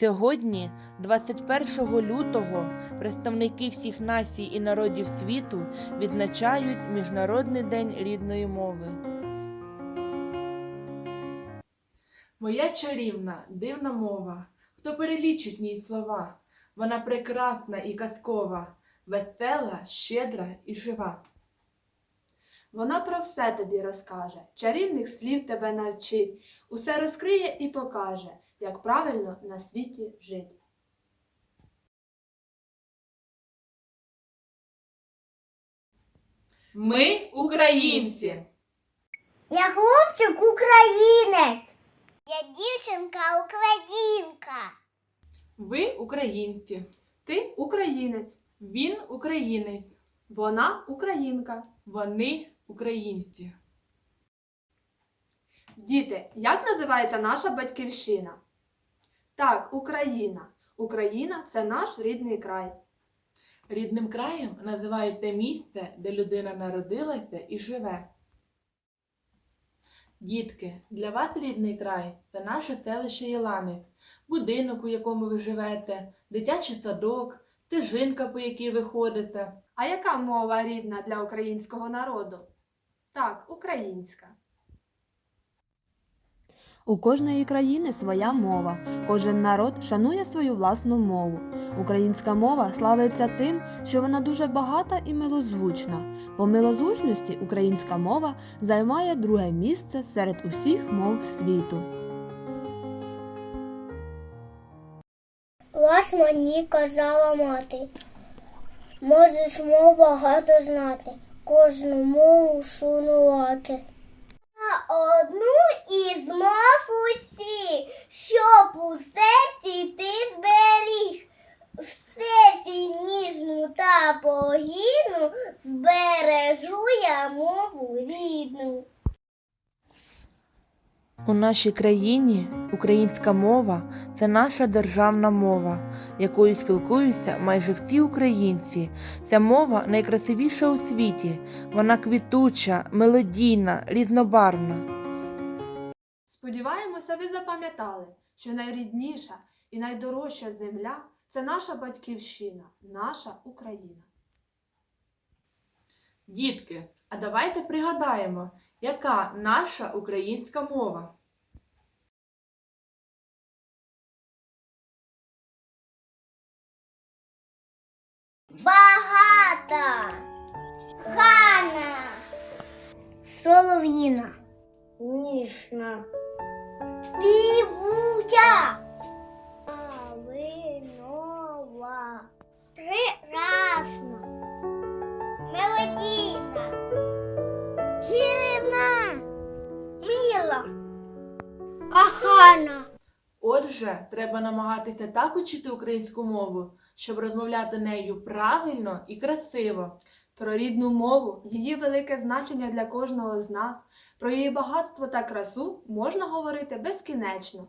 Сьогодні, 21 лютого, представники всіх націй і народів світу відзначають Міжнародний день рідної мови. Моя чарівна, дивна мова, хто перелічить в ній слова, вона прекрасна і казкова, весела, щедра і жива. Вона про все тобі розкаже, чарівних слів тебе навчить, усе розкриє і покаже, як правильно на світі жити. Ми українці! Я хлопчик українець. Я дівчинка українка. Ви українці, Ти українець, він українець, вона українка. вони українці. Діти, як називається наша батьківщина? Так, Україна. Україна це наш рідний край. Рідним краєм називають те місце, де людина народилася і живе. Дітки, для вас рідний край це наше селище Єланець, будинок, у якому ви живете, дитячий садок, стежинка, по якій ви ходите. А яка мова рідна для українського народу? Так, українська. У кожної країни своя мова. Кожен народ шанує свою власну мову. Українська мова славиться тим, що вона дуже багата і милозвучна. По милозвучності українська мова займає друге місце серед усіх мов світу. Раз мені казала мати. Можеш мов багато знати, кожну мову шанувати. Одну із мов усі, щоб у серці ти зберіг. В серці ніжну та погідну збережу я мову рідну. У нашій країні українська мова це наша державна мова, якою спілкуються майже всі українці. Ця мова найкрасивіша у світі. Вона квітуча, мелодійна, різнобарвна. Сподіваємося, ви запам'ятали, що найрідніша і найдорожча земля це наша батьківщина, наша Україна. Дітки, а давайте пригадаємо, яка наша українська мова. Багата. Гана. Солов'їна. Ніжна. Співуча. Малинова. Прекрасна. Мелодійна. Чарівна. Мила. Кохана. Отже, треба намагатися так учити українську мову, щоб розмовляти нею правильно і красиво. Про рідну мову, її велике значення для кожного з нас, про її багатство та красу можна говорити безкінечно.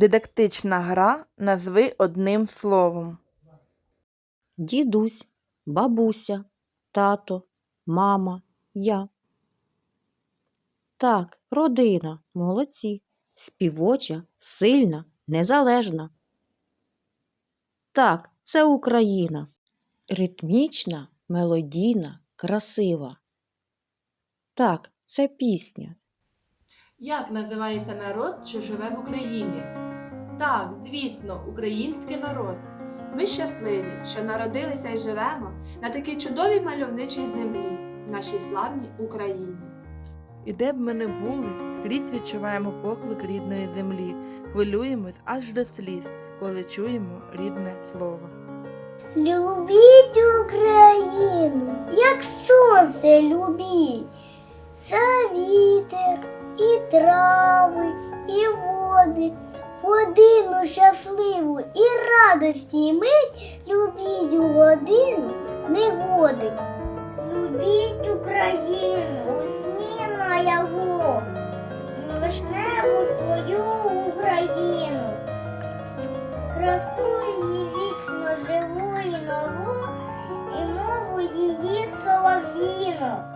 Дидактична гра назви одним словом. Дідусь, бабуся, тато, мама, я. Так, родина, молодці, співоча, сильна, незалежна. Так, це Україна. Ритмічна, мелодійна, красива. Так, це пісня. Як називається народ, що живе в Україні? Так, звісно, український народ. Ми щасливі, що народилися і живемо на такій чудовій мальовничій землі, в нашій славній Україні. І де б ми не були, скрізь відчуваємо поклик рідної землі, хвилюємось аж до сліз, коли чуємо рідне слово. Любіть Україну, як сонце любіть. За вітер і трави, і води, годину щасливу і радості мить любіть годину негоди. Любіть Україну, у сні наяву, вишневу свою Україну красу її вічно живу і нову, і мову її солов'їну.